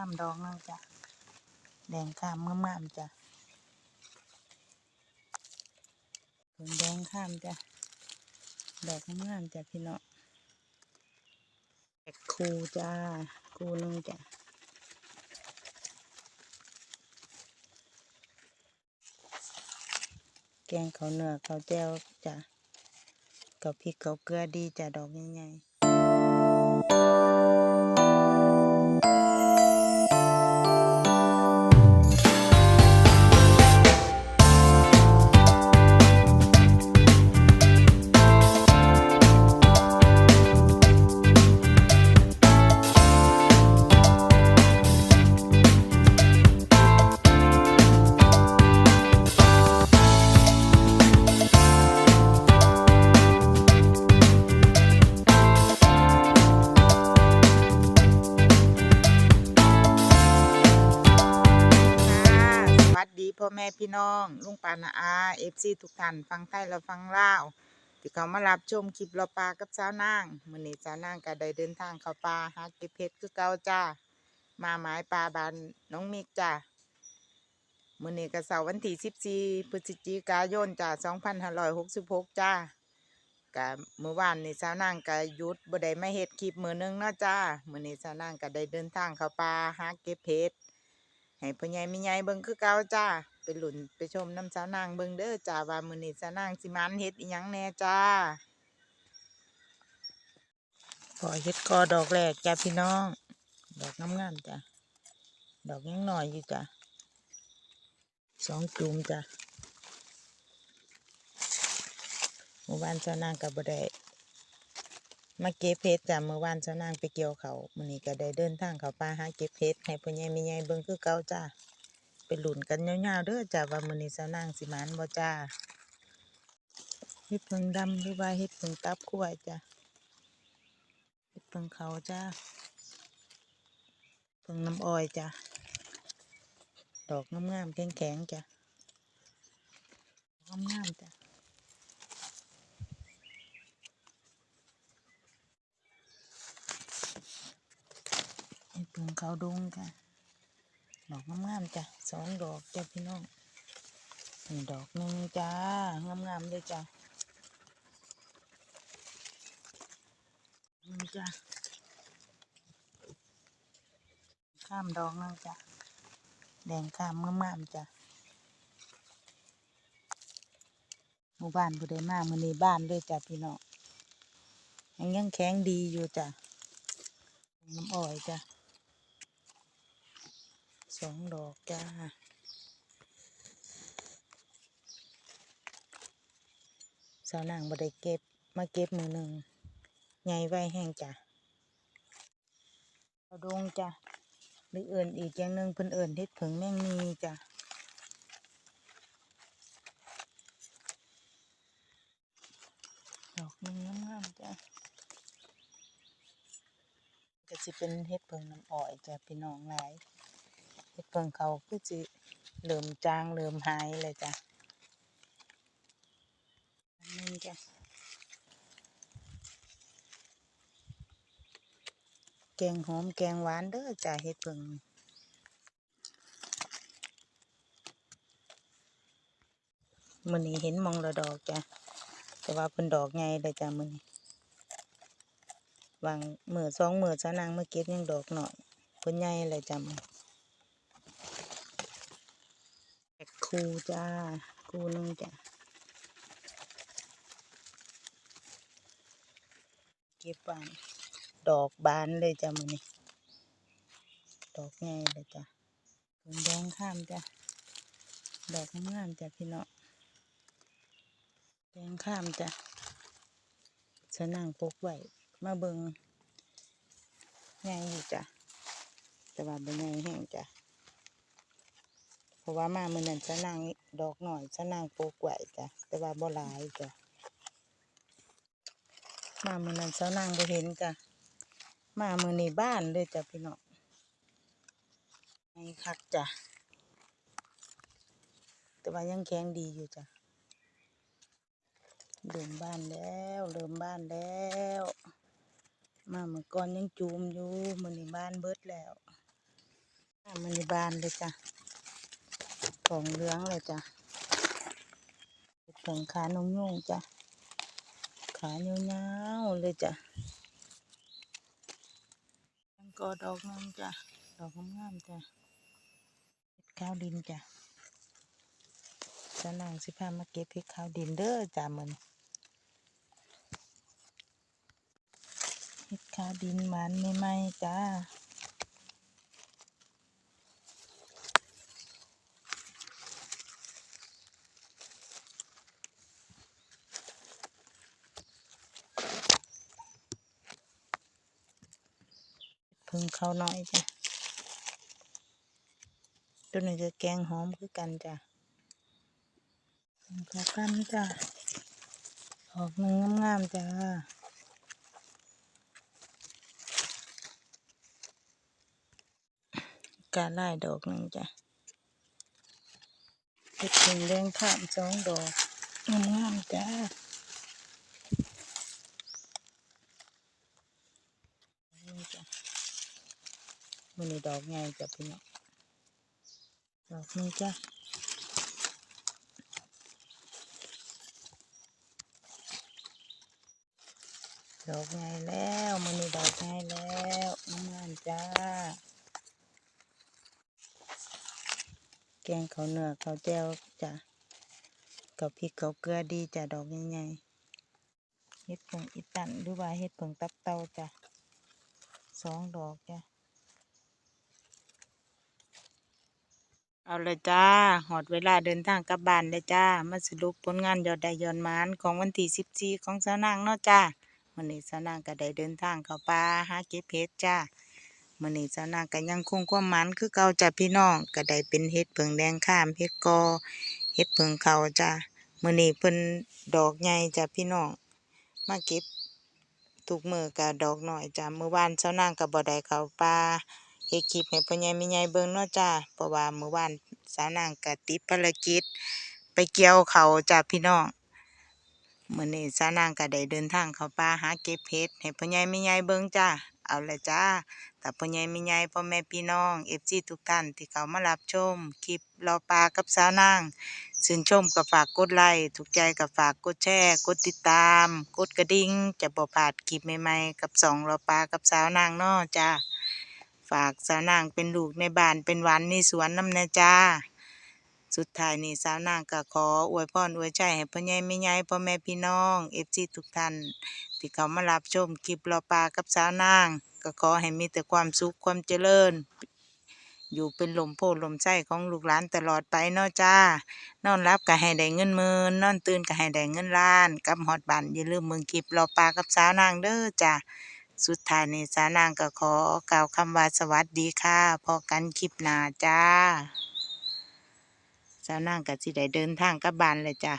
ข้ามดองนั่นจ้ะ แดงข้ามงามๆจ้ะผงแดงข้ามจ้ะ ดอกงามๆจ้ะพี่เน้องแอกคูจ้า คูหนึงจ้ะแกงเขาเนือข้าแจ่วจ้ะกับพริกกับเกลือดีจ้ะดอกใหญ่ๆ พ่อแม่พี่น้อง ลุงปานาอาเอฟซีทุกท่านฟังไทยและฟังลาวที่เขามารับชมคลิปเราปลากับสาวนางมื้อนี้สาวนางก็ได้เดินทางเข้าป่าหาเก็บเพชรคือเก่าจ้ามาหมายปลาบานน้องมิกจ้ามื้อนี้ก็เสาร์วันที่14พฤศจิกายนจ้า2566จ้าก็เมื่อวานนี่สาวนางก็หยุดบ่ได้มาเฮ็ดคลิปมื้อหนึงเนาะจ้ามื้อนี้สาวนางก็ได้เดินทางเข้าป่าหาเก็บเพชร ให้พ่อใหญ่แม่ใหญ่เบิ่งคือเก่าจ้าไปหลุนไปชมน้ำสาวนางเบิ่งเด้อจ้าว่ามื้อนี้สาวนางสิมันเฮ็ดอีหยังแน่จ้าพอเฮ็ดกอดอกแรกจ้าพี่น้อง ดอกงามๆจ้าดอกยังหน้อยอยู่จ้าสองจุ่มจ้าเมื่อวานสาวนางก็บ่ได้ มาเก็บเพชรจ้ะเมื่อวานสาวนางไปเกี่ยวเขามื้อนี้ก็ได้เดินทางเขาป่าหาเก็บเพชรให้พ่อใหญ่แม่ใหญ่เบิ่งคือเก่าจ้าไปหลุนกันยาวๆเด้อจ้าว่ามื้อนี้สาวนางสิมานบ่จ้าเฮ็ดเพิ่งดำหรือว่าเฮ็ดเพิ่งตับคั่วจ้าเฮ็ดเพิ่งเขาจ้าเพิ่งน้ำอ้อยจ้าดอกงามๆแข็งๆจ้างามๆจ้า เขาดงจ้าดอกงามๆจ้าสองดอกจ้าพี่น้องนี่ดอกหนึ่งจ้างามๆเลยจ้านี่จ้าข้ามดอกนั่งจ้าแดงข้ามงามๆจ้าหมู่บ้านผู้ใดมามื้อนี้บ้านเลยจ้าพี่น้องยังยังแข็งดีอยู่จ้าน้ำอ้อยจ้า สองดอกจ้าสาวนางบ่ได้เก็บมาเก็บมือหนึ่งใหญ่ไว้แห้งจ้ะเอาดงจ้ะหรือเอิ่นอีกอย่างหนึ่งเพิ่นเอิ่นเฮ็ดผึ่งแม่งมีจ้ะดอกหนึงงามๆจ้ะก็สิเป็นเฮ็ดผึ่งน้ำอ้อยจ้ะพี่น้องหลาย เฮ็ดผึ่งเขาคือสิเริ่มจางเริ่มหายเลยจ้ะอันนึงจ้ะแกงหอมแกงหวานเด้อจ้าเฮ็ดเพิ่งมื้อนี้เห็นมองละดอกจ้ะแต่ว่าเพิ่นดอกใหญ่เลยจ้ะมื้อนี้วางมือสองมือซะนางเมาเก็บยังดอกหน้อยเพิ่นใหญ่เลยจ้ะมื้อแอก คูจ้า คูนึงจ้ะ เก็บบานดอกบานเลยจ้ะมื้อนี้ดอกใหญ่เลยจ้ะเพิ่งแดงข้ามจ้ะ ดอกงามจ้ะพี่เน้องแดงข้ามจ้ะสนั่งปกไว้มาเบิงใหญ่อยู่จ้ะแต่ว่าบ่ใหญ่แห้งจ้ะ ราะว่ามามื้อนั้นสนั่งดอกหน่อยสนั่งปกไว้จ้ะแต่ว่าบ่หลายจ้ะมามื้อนั้นสนั่งบ่เห็นจ้ะมามื้อนี้บ้านเลยจ้ะพี่น้องให้คักจ้ะแต่ว่ายังแข็งดีอยู่จ้ะเริ่มบ้านแล้วเริ่มบ้านแล้ว มาเมื่อก่อนยังจูมอยู่มื้อนี้บ้านเบิดแล้วมันในบ้านเลยจ้ะ ของเหลืองเลยจ้ะของขานุ่งๆจ้ะ ขาเงาวๆเลยจ้ะยังก็ดอกนึงจ้ะ ดอกงามจ้ะเห็ดข้าวดินจ้ะจะนั่งสิพามาเก็บเห็ดข้าวดินเด้อจ้ะมันเห็ดข้าวดินหมันใหม่ๆจ้า พึ่งเขาน้อยจ้ะตัวนี้จะแกงหอมคือกันจ้ะเขากันจ้ะออกหนึ่งงามๆจ้ะกาไล่ดอกหนึ่งจ้ะเห็ดถึงแดงข้ามสองดอกงามๆจ้ะนี่จ้ะ มันนี่ดอกใหญ่จ้ะพี่น้องดอกนี้จ้ะดอกไงแล้วมันนี่ดอกไงแล้วงามจ้า แกงเขาเนื้อเขาแจ้วจ้ะกับพริกเขาเกลือดีจ้ะดอกใหญ่ๆเฮ็ดผงอีตันหรือว่าเฮ็ดผงตับเตาจ้ะสองดอกจ้ะ เอาเลยจ้า หอดเวลาเดินทางกลับบ้านเลยจ้า มาสรุปผลงานยอดได้ยอดมานของวันที่สิบสี่ของสาวนางเนาะจ้าวันนี้สาวนางก็ได้เดินทางเข้าป่าหาเก็บเห็ดจ้าวันนี้สาวนางก็ยังคงความมันคือเก่าจ้าพี่น้องก็ได้เป็นเห็ดเผิงแดงข้ามเห็ดกอเห็ดเผิงเขาจ้ามื้อนี้เพิ่นดอกใหญ่จ้าพี่น้องมาเก็บทุกมือก็ดอกหน้อยจ้าเมื้อวานสาวนางก็บ่ได้เข้าป่า เฮ็ดคลิปให้พ่อใหญ่แม่ใหญ่เบิ่งเนาะจ้าเพราะว่าเมื่อวานสาวนางก็ติดภารกิจ ไปเกี่ยวเขาวจ้าพี่น้องมื้อนี้สาวนางก็ได้เดินทางเข้าป่าหาเก็บเห็ดให้พ่อใหญ่แม่ใหญ่เบิ่งจ้าเอาละจ้าแต่พ่อใหญ่แม่ใหญ่พ่อแม่พี่น้อง FC ทุกท่านที่เข้ามารับชมคลิปรอปลากับสาวนางชื่นชมก็ฝากกดไลค์ถูกใจก็ฝากกดแชร์ กดติดตาม กดกระดิ่งจะบ่พลาดคลิปใหม่ๆกับสองรอปลากับสาวนางเนาะจ้า ฝากสาวนางเป็นลูกในบ้านเป็นหวานในสวนน้ำน่จ้า สุดท้ายนี้สาวนางก็ขออวยพรอวยใจให้พ่อใหญ่แม่ใหญ่พ่อแม่พี่น้องเอฟซีทุกท่านที่เขามารับชมคลิปรอปลากับสาวนาง ก็ขอให้มีแต่ความสุขความเจริญ อยู่เป็นลมโพลมไส้ของลูกหลานตลอดไปเนาะจ้า นอนรับก็ให้ได้เงินหมื่นนอนตื่นก็ให้ได้เงินล้านกำฮอดบ้านอย่าลืมมืองคลิปรอปลากับสาวนางเด้อจ้า สุดท้ายนี้สานางก็ขอกล่าวคำว่าสวัสดีค่ะพอกันคลิปหน้าจ้าสาวนางก็สิได้เดินทางกลับบ้านเลยจ้า